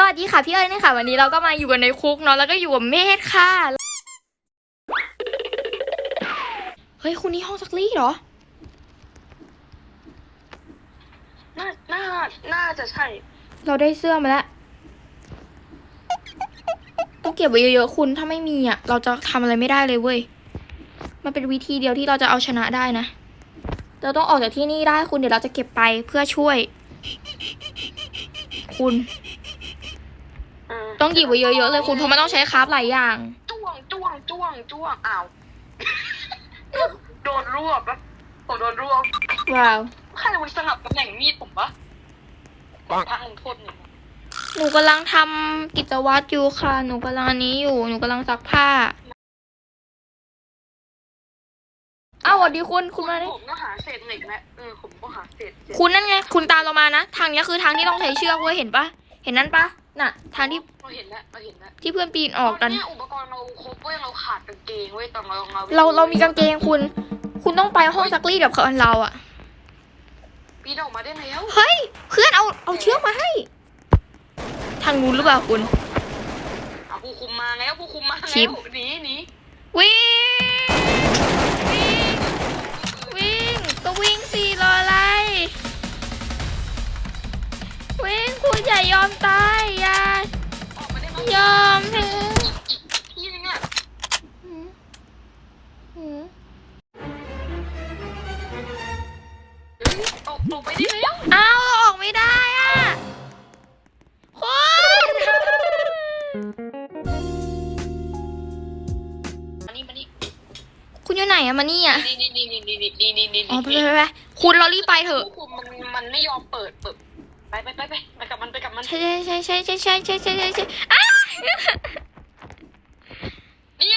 สวัสดีค่ะพี่เอิญนะคะวันนี้เราก็มาอยู่กันในคุกเนาะแล้วก็อยู่กับเมธค่ะเฮ้ยคุณนี่ห้องซักรีดเหรอน่าน่าน่าจะใช่ เราได้เสื้อมาแล้วต้องเก็บไว้เยอะๆคุณถ้าไม่มีอะเราจะทำอะไรไม่ได้เลยเว้ยมันเป็นวิธีเดียวที่เราจะเอาชนะได้นะเราต้องออกจากที่นี่ได้คุณเดี๋ยวเราจะเก็บไปเพื่อช่วย คุณ ต้องหยิบไว้เยอะๆเลยคุณเพราะมันต้องใช้คราฟหลายอย่าง จ้วงจ้วงจ้วงจ้วงอ้าว โดนรวบปะผมโดนรวบว้าว ใครมันสลับตำแหน่งมีดผมปะพังลงโทษหนึ่งหนูกำลังทำกิจวัตรอยู่ค่ะ หนูกำลังอันนี้อยู่ หนูกำลังซักผ้า อ้าวสวัสดีคุณ คุณมาได้ผมก็หาเศษเหล็กนะเออผมก็หาเศษเศษคุณนั่นไง คุณตามเรามานะ ทางเนี้ยคือทางที่ต้องใช้เชือกเว้ยเห็นปะ เห็นนั่นปะ น่ะ ทางที่ เราเห็นแล้วเราเห็นแล้วที่เพื่อนปีนออกกันตเนี่ยอุปกรณ์เราครบเว้ยเราขาดกางเกงเว้ยตอนเราเราเราเรามีกางเกงคุณ คุณต้องไปห้องซักรีดแบบเขาเราอะปีนออกมาได้แล้วเฮ้ยเพื่อนเอาเอาเชือกมาให้ ทางนู้นหรือเปล่าคุณอะผู้คุมมาแล้วผู้คุมมาชิแล้ปวหนีหนีวิ่งวิ่งวิ่งก็วิ่งสิรออะไรวิ่งคุณอย่ายอมตายอย่ อยู่ไหนอะมานี่อะนี่นี่นี่นี่นี่นี่นี่นี่อ๋อไปไปไปคุณเรารีบไปเถอะ คุมมันมันไม่ยอมเปิดเปิดไปไปไปไปไปกับมันไปกับมัน ใช่ใช่ใช่ใช่ใช่ใช่ใช่ใช่ใช่ใช่อ้านี่ไง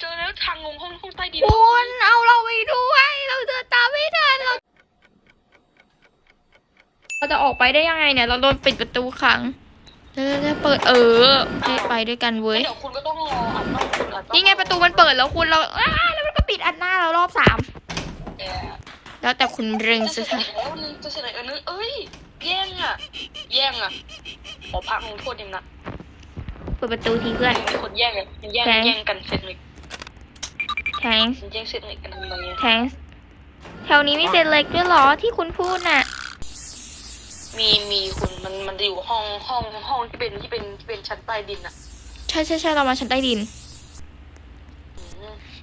เจอแล้วทางลงห้องห้องใต้ดินคุณเอาเราไปด้วยเราเดินตามไม่ทันเราเราจะออกไปได้ยังไงเนี่ย เราโดนปิดประตูขังเดี๋ยวๆๆเปิดเออรีบไปด้วยกันเว้ย เดี๋ยวคุณก็ต้องรออัดต้องคุณอัดต้องนี่ไงประตูมันเปิดแล้วคุณเราอ้า ปิดอัดหน้าเรารอบสามแกแล้วแต่คุณเริงจะจะเสร็จแล้วนึงจะเสร็จแล้วนึงเอ้ยแย่งอะ แย่งอะขอพักลงโทษยังนะเปิดประตูทีเพื่อน มีคนแย่งอะมันแย่งแกงแย่งกันเสร็จเลย thanks มันแย่งเสร็จเลยกันทำไมอะ thanks แถวนี้มีเศษเหล็กด้วยเหรอที่คุณพูดน่ะ มีมีคุณมันมันจะอยู่ห้องห้องห้องที่เป็นที่เป็นที่เป็นชั้นใต้ดินอะ ใช่ใช่ใช่เรามาชั้นใต้ดินอืม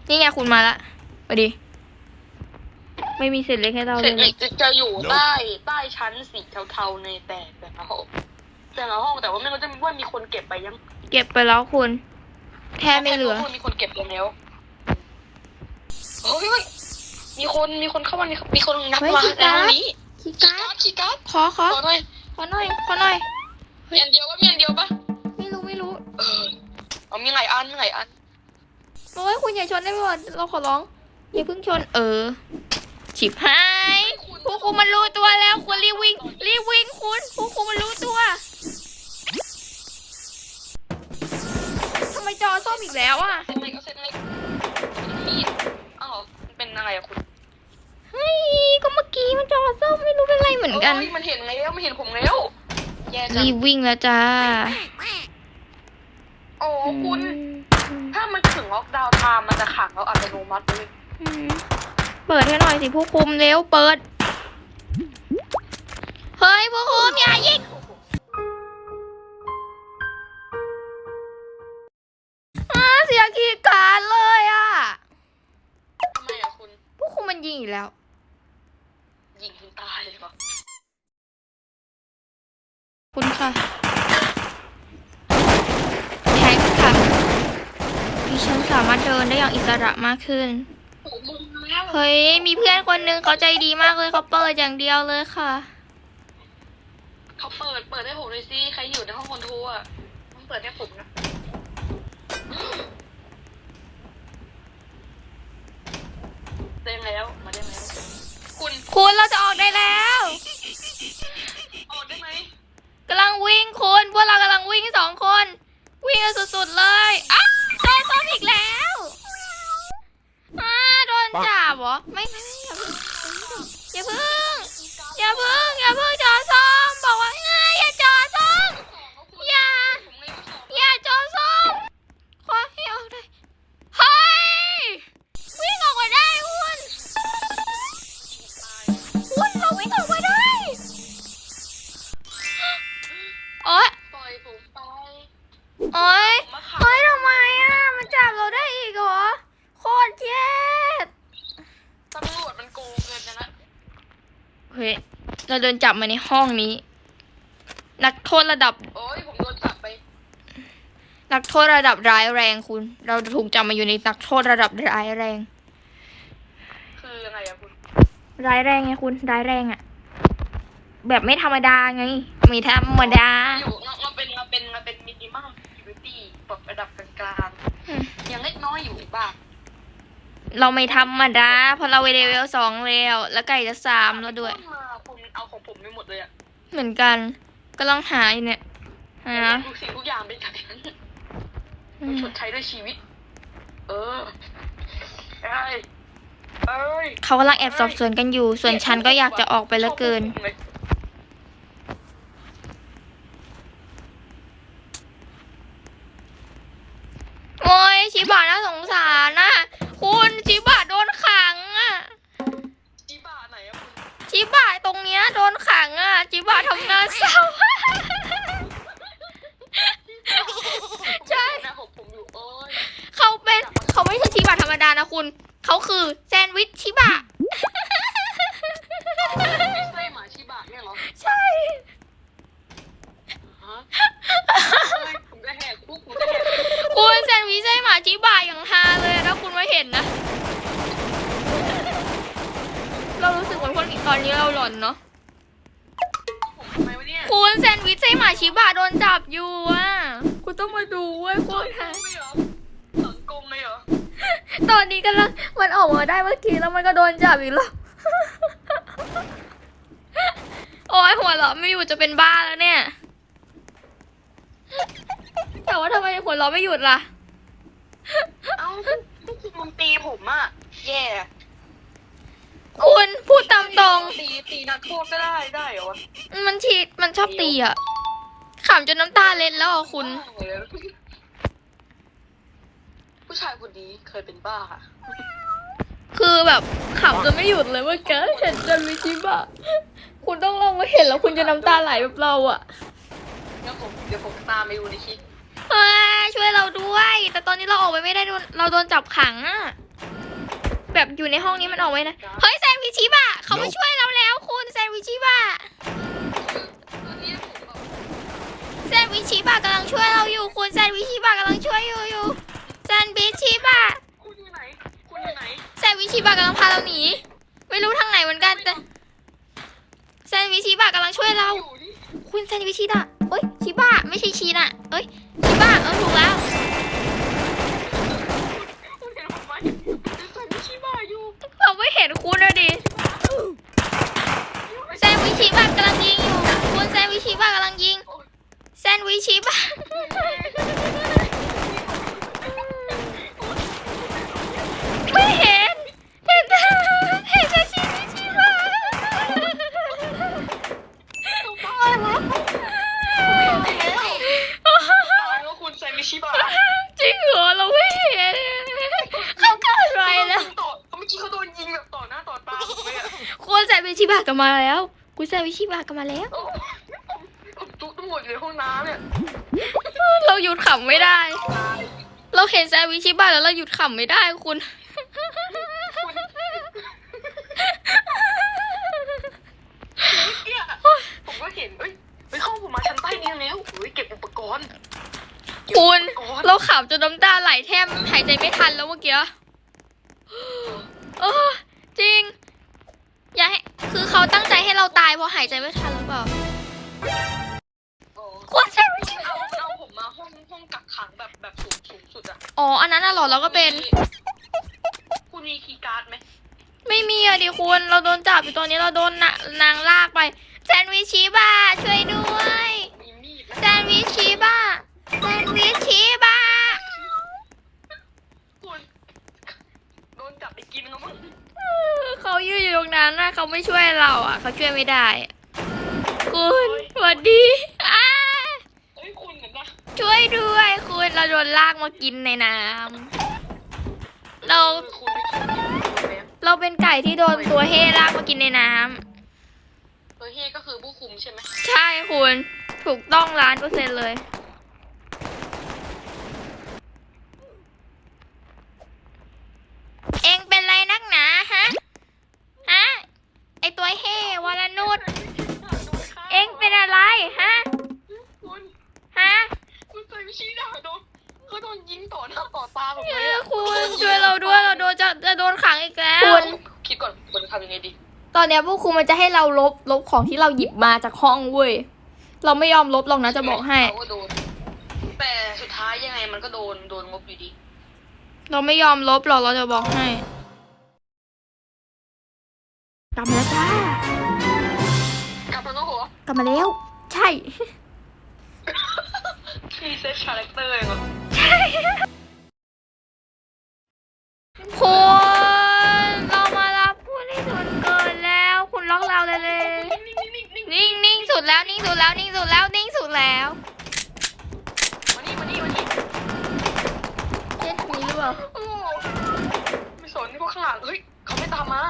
นี่ไงคุณมาละไปดิ ไม่มีเศษเหล็กให้เราเสเลร็จเลยยจะจะอยู่ใต้ใต้ชั้นสีเทาๆในแต่แต่ละห้องแต่ละห้องแต่ว่าไม่รู้จะว่ามีคนเก็บไปยังเก็บไปแล้วคุณ แทบไม่เหลือแค่รู้ว่ามีคนเก็บไปแล้วเฮ้ยเฮ้ยมีคนมีคนเข้ามามีมีคนงัดเฮ้ยมาคีย์ในการ์ดห้องนี้คีย์คีการ์ย์ดการ์ดคีย์การ์ดขอขอขอหน่อยขอหน่อยขอหน่อย มีอันเดียวปะมีอันเดียวปะไม่รู้ไม่รู้ เออเอามีหลายอันมีหลายอัน โอ้ยคุณอย่าชนได้ไหมวะเราขอร้อง อย่าเพิ่งชน เออ ฉิบหายผู้คุมมันรู้ตัวแล้วคุณรีบวิ่ง รีบวิ่งคุณผู้คุมมันรู้ตัวทำไมจอส้มอีกแล้วอะเซ็นเลยก็เซ็นเลยมีดอ้าวมันเป็นอะไรอะคุณเฮ้ยก็เมื่อกี้มันจอส้มไม่รู้เป็นไรเหมือนกันเอ้ยมันเห็นแล้วมันเห็นผมแล้วแย่จังรีบวิ่งแล้วจ้าโอ้คุณ ถ้ามันถึงล็อกดาวน์ไทม์มันจะขังเราอัตโนมัติเลยอืมเปิดให้หน่อยสิผู้คุมเร็วเปิด เฮ้ยผู้คุมอย่ายิงอ้าเสียกีย์การดเลยอะ ทำไมอะคุณ ผู้คุมมันยิงอีกแล้ว ยิงคุณตายเลยเหรอ คุณค่ะ แท็กค่ะดิฉัน สามารถเดินได้อย่างอิสระมากขึ้นโอ้มึงแล้วเฮ้ย มีเพื่อนคนนึงเขาใจดีมากเลยเขาเปิดอย่างเดียวเลยค่ะ เขาเปิด เปิดให้ผมเลยสิใครอยู่ในห้องคอนโทรลอะต้องเปิดให้ผมนะได้แล้ว มาได้แล้ว คุณ คุณเราจะออกได้แล้ว ออกได้ไหม กำลังวิ่งคุณพวกเรากำลังวิ่งสองคน วิ่งกันสุดๆเลยอ้าวโดนต้มอีกแล้วอ้าโดนจับเหรอไม่ไม่ไม่ อย่าเพิ่ง เราโดนจับมาในห้องนี้ นักโทษระดับ โอ้ยผมโดนจับไปนักโทษระดับร้ายแรงคุณ เราถูกจับมาอยู่ในนักโทษระดับร้ายแรง คือยังไงอะคุณ ร้ายแรงไงคุณ ร้ายแรงอะแบบไม่ธรรมดาไง ไม่ธรรมดา อยู่มันเป็นมันเป็นมันเป็นมินิมัมซิวิตี้แบบระดับกลางอืมๆยังเล็กน้อยอยู่บ้างเราไม่ธรรมดาเพราะเราเลเวลสองแล้ว แล้วไก่จะสามแล้วด้วยมาคุณ เอาของผมไปหมดเลยอะเหมือนกัน ก็ลองหาอยู่เนี่ยหาทุกสิ่งทุกอย่างเป็นแบบนั้นอืมันมชดใช้ด้วยชีวิต เออเอ้ยเอ้ยเขากำลังแอบสอบสวนกันอยู่ ส่วนฉันก็อยากจะออกไปเหลือเกิน โอ้ยชิบะน่าสงสารนะคุณชิบะโดนขังอะ จีบ้าไหนอะคุณ ชิบะตรงเนี้ยโดนขังอะชิบะทำงานเศร้า ใช่ หน้าผมผมอยู่โอ้ย เขาเป็นเขาไม่ใช่ชิบะธรรมดานะ คุณเขาคือแซนด์วิชชิบะ ไม่ใช่หมาชิบะเนี่ยเหรอใช่ ฮะเฮ้ยผมจะแหกคุกผมจะแหกคุกคุณแซนด์วิชใช่หมาชิบะอย่างฮาเลยอะถ้าคุณไม่เห็นนะ เรารู้สึกเหมือนคนอีกตอนนี้เราหลอนเนาะ ผมทำไมวะเนี่ย คุณแซนด์วิชใช่หมาชิบะโดนจับอยู่อะ คุณต้องมาดูเว้ยโคตรฮา ไม่เหรอสังกงเลยเหรอ ตอนนี้กำลังมันออกมาได้เมื่อกี้แล้วมันก็โดนจับอีกแล้ว โอ้ยหัวเราะไม่อยู่จะเป็นบ้าแล้วเนี่ย แต่ว่าทำไมหัวเราะไม่หยุดล่ะ เอ้าพวกคุณมันตีผมอะแย่คุณพูดตามตรง ตีตีนักโทษก็ได้ได้เหรอวะมันชีมันชอบตีอะขำจนน้ำตาเล็ดแล้วอะคุณ ผู้ชายคนนี้เคยเป็นบ้า คือแบบขำจนไม่หยุดเลยเมื่อกี้เห็นจนวิชิบะคุณต้องลองมาเห็นแล้วคุณจะน้ำตาไหลแบบเราอะงั้นผมเดี๋ยวผมตามไปดูในคลิปเอ้ยช่วยเราด้วย แต่ตอนนี้เราออกไปไม่ได้โดนเราโดนจับขังอะแบบอยู่ในห้องนี้มันออกไม่ได้เฮ้ยแซนวิชิบะเขามาช่วยเราแล้ว คุณแซนวิชิบะตอนนี้ผมแบบแซนวิชิบะกำลังช่วยเราอยู่คุณแซนวิชิบะกำลังช่วยอยู่อยู่แซนวิชิบะ คุณอยู่ไหน คุณอยู่ไหน แซนวิ ชิบะกำลังพาเราหนี ไม่รู้ทางไหนเหมือนกันแต่แซนวิชิบะกำลังช่วยเราอยู่นี่คุณแซนวิชิบะเอ้ยชิบะไม่ใช่ชีน่ะเอ้ยชิบะเออถูกแล้วคุณเห็นผมไหมใส่มิชิบะอยู่เราไม่เห็นคุณเลยดิแซนวิชิบะกำลังยิงอยู่ คุณแซนวิชิบะกำลังยิงแซนวิชิบะ ชิบะกลับมาแล้วคุณแซนวิชิบะกลับมาแล้วโอ้ผมผมจุกทั้งหมดอยู่ในห้องน้ำเนี่ยเราหยุดขำไม่ได้ ตายเราเห็นแซนวิชิบะแล้วเราหยุดขำไม่ได้คุณ เนี่ยผมก็เห็นเอ้ยไปเข้าผมมาชั้นใต้ดินแล้วเฮ้ยเก็บอุปกรณ์เก็บคุณอุปกรณ์เราขำจนน้ำตาไหลแทบหายใจไม่ทันแล้วเมื่อกี้เออจริง อย่าให้คือเขาตั้งใจให้เราตายเพราะหายใจไม่ทันหรือเปล่าอ๋อคุณแซนวิชิเอาเอาผมมาห้องห้องกักขังแบบแบบสูงสูงสุดอะอ๋อ อันนั้นน่ะเหรอเราก็เป็น คุณมีคีย์การ์ดไหมไม่มีอะดิคุณ เราโดนจับอยู่ตอนนี้เราโดนน่ะนางลากไปแซนวิชิบะช่วยด้วย มีมีดไหมแซนวิชิบะแซนวิ ไม่ช่วยเราอะ เขาช่วยไม่ได้อะคุณสวัสดีอ้าเอ้ยคุณเห็นปะช่วยด้วยคุณเราโดนลากมากินในน้ำเราคือคุณไม่คิดว่าแล้วเราเป็นไก่ที่โดนตัวเฮลากมากินในน้ำเออเฮก็คือผู้คุมใช่ไหมใช่คุณ ถูกต้องล้านเปอร์เซ็นต์เลย เฮ้วรนุชเอ็งเป็นอะไรฮะคุณฮะคุณใไปชี้ด่าโดนก็โดนยิงต่อหน้าต่อตาผมเลเอยอคุณช่วยเราด้วยเราโดนจะจะโดนขังอีกแล้วคุณคิดก่อนคุณทำยังไงดี ตอนเนี้ยพวกครูมันจะให้เราลบลบของที่เราหยิบมาจากห้องเว้ย เราไม่ยอมลบหรอกนะจะบอกให้แต่สุดท้ายยังไงมันก็โดนโดนงบอยู่ดี เราไม่ยอมลบหรอกเราจะบอกให้กลับมาแล้วจ้า กลับมาแล้ว ใช่มีเซตคาแรคเตอร์เหรอคุณเรามารับผู้ที่สุดเกินแล้ว คุณล็อกเราเลยเลยนิ่งนิ่งนิ่งนิ่งนิ่งนิ่งสุดแล้วนิ่งสุดแล้วนิ่งสุดแล้วนิ่งสุดแล้วมานี่มานี่มานี่เจ็ดมีหรือเปล่าโอ้ไม่สนนี่พวกข้างหลังเฮ้ยเขาไม่ตามมา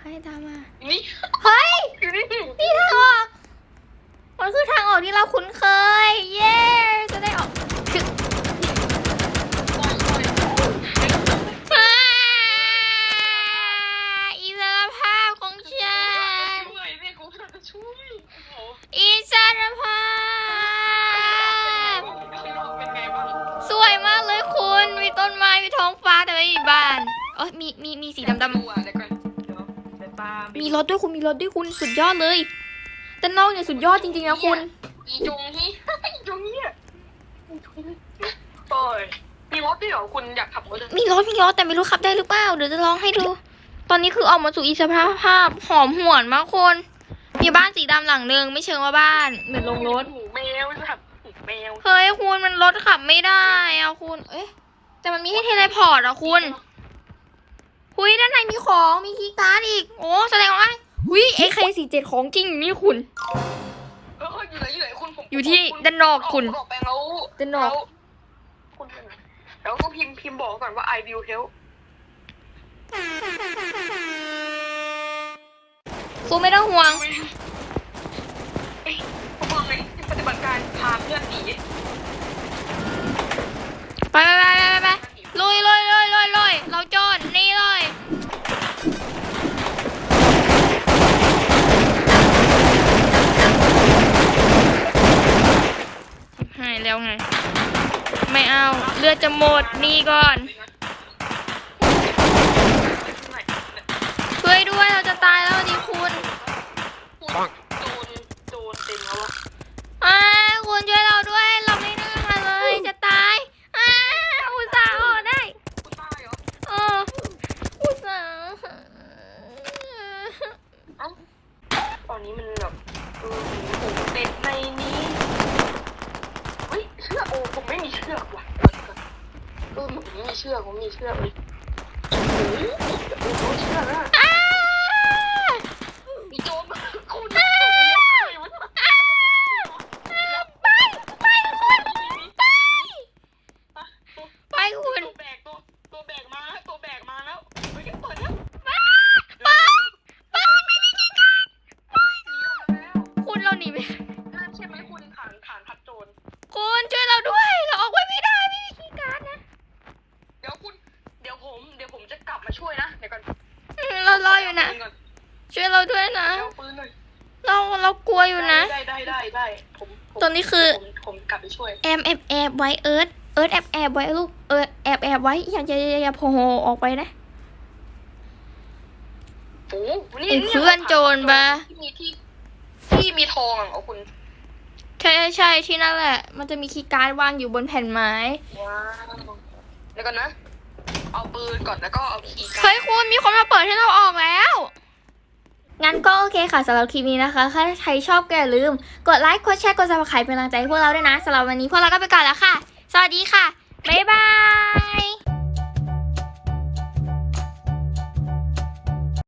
ให้ตามมาอยู่นี่ เฮ้ยอยู่นี่ นี่ทางออก มันคือทางออกที่เราคุ้นเคย เย้จะได้ออกคือปล่อยปล่อยอ่าอิสรภาพของฉัน ช่วยเนี่ยกูจะช่วยโอ้โหอิสรภาพ ข้างนอกเป็นไงบ้างสวยมากเลยคุณ มีต้นไม้ มีท้องฟ้าแต่ไม่มีบ้านเอ้ยมี มี มีสีดำดูอะเดี๋ยวก่อนเดี๋ยวเดี๋ยวตามๆมีรถด้วยคุณ มีรถด้วยคุณ สุดยอดเลย ด้านนอกเนี่ยสุดยอดจริงๆนะคุณ อีจงที่ อีจงเนี่ยโอ้ยมีรถด้วยเหรอคุณอยากขับรถเลยมีรถมีรถแต่ไม่รู้ขับได้หรือเปล่า เดี๋ยวจะลองให้ดู ตอนนี้คือออกมาสู่อิสรภาพหอมหวนมากคน มีบ้านสีดำหลังหนึ่งไม่เชิงว่าบ้าน เหมือนลงรถ หูแมวจะขับหูแมวเฮ้ยคุณมันรถขับไม่ได้อะคุณ เอ๊ะ แต่มันมีให้เทเลพอร์ตอะคุณหุยด้านในมีของมีคีย์การ์ดอีก โอ้แสดงว่า หุย AK47 ของจริงอยู่นี่คุณ เอออยู่ไหนอยู่ไหนคุณผมอยู่ที่ด้านนอกคุณออกไปแล้วด้านนอก แล้วคุณไปไหนแล้วก็พิมพ์พิมพ์บอกก่อนว่า I will help คุณไม่ต้องห่วงเฮ้ยผมบอกเลยปฏิบัติการพาเพื่อนหนีไปไปไปไปไปลุยลุยลุย แล้วไง ไม่เอา เลือดจะหมดนี่ก่อน ช่วยด้วยเราจะตายแล้วดิคุณ โดนโดนเต็มแล้วอะ อ่าคุณช่วยเราด้วย เราไม่น่ามาเลยจะตายอ่าอุตส่าห์ออกได้ คุณตายเหรอ เอออุตส่าห์ เอ้าตอนนี้มันแบบเออผมติดในนี้เฮ้ยเชือกโอ้ผมไม่มีเชือกว่ะเออมไม่มีเชือกผมมีเชือกเลยโอ้โหโอ้โหเชือกอะ นนี้คือผมผมกลับไปช่วยแอบแอบแอบไว้เอิร์ธเอิร์ธแอบแอบไว้ลูกเอิร์ธแอบแอบไว้อย่าอย่าอย่าอย่าโผล่ออกไปนะโอ้โหนี่ไอ้เพื่อนโจรปะ ที่มีที่ที่มีทองอะเอาคุณใช่ใช่ที่นั่นแหละ มันจะมีคีย์การ์ดวางอยู่บนแผ่นไม้ ว้าวเดี๋ยวก่อนนะ เอาปืนก่อนแล้วก็เอาคีย์การ์ด เฮ้ยคุณมีคนมาเปิดให้เราออกแล้ว งั้นก็โอเคค่ะสำหรับคลิปนี้นะคะ ถ้าใครชอบก็อย่าลืม กดไลค์ กดแชร์ กดซับสไครป์เป็นกำลังใจให้พวกเราด้วยนะสำหรับวันนี้พวกเราก็ไปก่อนแล้วค่ะ สวัสดีค่ะ บ๊ายบาย